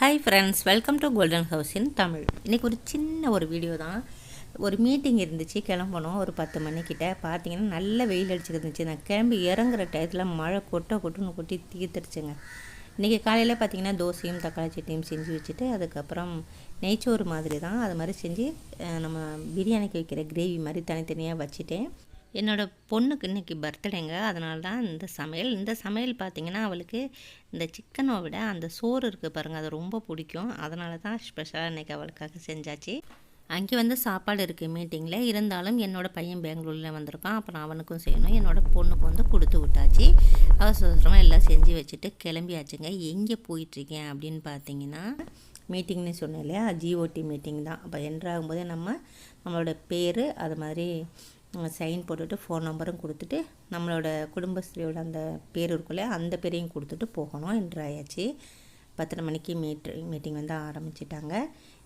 Hi friends welcome to golden house in Tamil இன்றைக்கி ஒரு சின்ன ஒரு வீடியோ தான். ஒரு மீட்டிங் இருந்துச்சு கிளம்பணும் ஒரு பத்து மணிக்கிட்ட. பார்த்தீங்கன்னா நல்ல வெயில் அடிச்சுருந்துச்சு இருந்துச்சு. நான் கிளம்பி இறங்குற டயத்தில் மழை கொட்ட கொட்டுன்னு கொட்டி தீர்த்துருச்சுங்க இன்றைக்கி காலையில் பார்த்தீங்கன்னா தோசையும் தக்காளி சட்னியும் செஞ்சு வச்சுட்டு அதுக்கப்புறம் நெய்ச்சோறு மாதிரி தான். அது மாதிரி செஞ்சு நம்ம பிரியாணிக்கு வைக்கிற கிரேவி மாதிரி தனித்தனியாக வச்சுட்டேன். என்னோடய பொண்ணுக்கு இன்றைக்கி பர்த்டேங்க. அதனால தான் இந்த சமையல். இந்த சமையல் பார்த்திங்கன்னா அவளுக்கு இந்த சிக்கனை விட அந்த சோறு இருக்குது பாருங்கள் அது ரொம்ப பிடிக்கும். அதனால தான் ஸ்பெஷலாக இன்றைக்கி அவளுக்காக செஞ்சாச்சு. அங்கே வந்து சாப்பாடு இருக்குது மீட்டிங்கில் இருந்தாலும் என்னோடய பையன் பெங்களூரில் வந்திருக்கான். அப்புறம் அவனுக்கும் செய்யணும். என்னோடய பொண்ணுக்கு வந்து கொடுத்து விட்டாச்சு. அவசர அவசரமாக எல்லாம் செஞ்சு வச்சுட்டு கிளம்பியாச்சுங்க. எங்கே போயிட்டுருக்கேன் அப்படின்னு பார்த்தீங்கன்னா மீட்டிங்னு சொன்னேன் இல்லையா? ஜிஓடி மீட்டிங் தான். அப்போ என்ட்ராகும்போதே நம்ம நம்மளோட பேர் அது மாதிரி சைன் போட்டுட்டு ஃபோன் நம்பரும் கொடுத்துட்டு நம்மளோட குடும்பஸ்ரீயோட அந்த பேர் இருக்கும் அந்த பேரையும் கொடுத்துட்டு போகணும் என்றாயாச்சு. பத்தரை மணிக்கு மீட் மீட்டிங் வந்து ஆரம்பிச்சிட்டாங்க.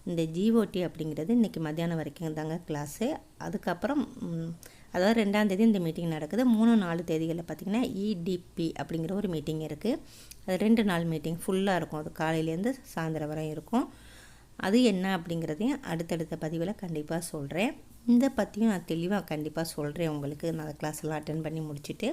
இந்த ஜிஓடி அப்படிங்கிறது இன்றைக்கி மத்தியானம் வரைக்கும் தாங்க கிளாஸு அதுக்கப்புறம் அதாவது ரெண்டாம் தேதி இந்த மீட்டிங் நடக்குது. மூணு நாலு தேதிகளில் பார்த்திங்கன்னா இடிபி அப்படிங்கிற ஒரு மீட்டிங் இருக்குது அது ரெண்டு நாள் மீட்டிங் ஃபுல்லாக இருக்கும். அது காலையிலேருந்து சாயந்தரம் வரை இருக்கும். அது என்ன அப்படிங்கிறதையும் அடுத்தடுத்த பதிவில் கண்டிப்பாக சொல்கிறேன் இந்த பற்றியும் நான் தெளிவாக கண்டிப்பாக சொல்கிறேன் உங்களுக்கு. நான் அந்த கிளாஸ்லாம் அட்டன் பண்ணி முடிச்சுட்டு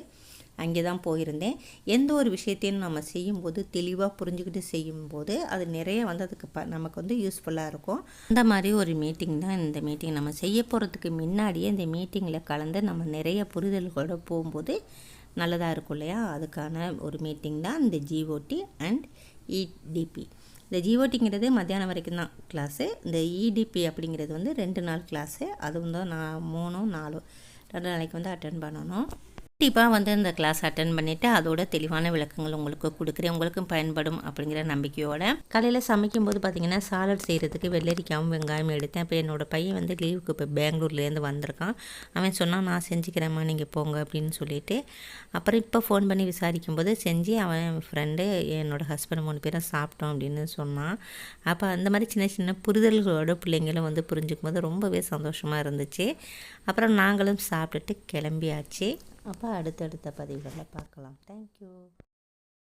அங்கே தான் போயிருந்தேன். எந்த ஒரு விஷயத்தையும் நம்ம செய்யும்போது தெளிவாக புரிஞ்சுக்கிட்டு செய்யும்போது அது நிறைய வந்து அதுக்கு ப நமக்கு வந்து யூஸ்ஃபுல்லாக இருக்கும். அந்த மாதிரி ஒரு மீட்டிங் தான் இந்த மீட்டிங் நம்ம செய்ய போகிறதுக்கு முன்னாடியே இந்த மீட்டிங்கில் கலந்து நம்ம நிறைய புரிதல்களோடு போகும்போது நல்லதாக இருக்கும் இல்லையா? அதுக்கான ஒரு மீட்டிங் தான் இந்த ஜிஓடி அண்ட் இடிபி இந்த ஜிஓடிங்கிறது மத்தியானம் வரைக்கும் தான் கிளாஸு இந்த இடிபி அப்படிங்கிறது வந்து ரெண்டு நாள் கிளாஸு அதுவும் தான் நான் மூணும் நாலும் ரெண்டு நாளைக்கு வந்து அட்டன் பண்ணணும். கண்டிப்பாக வந்து இந்த கிளாஸ் அட்டன் பண்ணிவிட்டு அதோட தெளிவான விளக்கங்கள் உங்களுக்கு கொடுக்குறேன். உங்களுக்கும் பயன்படும் அப்படிங்கிற நம்பிக்கையோட காலையில் சமைக்கும்போது பார்த்தீங்கன்னா சாலட் செய்கிறதுக்கு வெள்ளரிக்காவும் வெங்காயம் எடுத்தேன். இப்போ என்னோடய பையன் வந்து லீவுக்கு இப்போ பெங்களூர்லேருந்து வந்திருக்கான். அவன் சொன்னான் நான் செஞ்சுக்கிறேம்மா நீங்கள் போங்க அப்படின்னு சொல்லிட்டு. அப்புறம் இப்போ ஃபோன் பண்ணி விசாரிக்கும்போது செஞ்சு அவன் என் ஃப்ரெண்டு என்னோட ஹஸ்பண்ட் மூணு பேரும் சாப்பிட்டோம் அப்படின்னு சொன்னான். அப்போ அந்த மாதிரி சின்ன சின்ன புரிதல்களோட பிள்ளைங்களும் வந்து புரிஞ்சுக்கும் போது ரொம்பவே சந்தோஷமாக இருந்துச்சு. அப்புறம் நாங்களும் சாப்பிட்டுட்டு கிளம்பியாச்சு. அப்போ அடுத்தடுத்த பதிவுகளில் பார்க்கலாம். தேங்க்யூ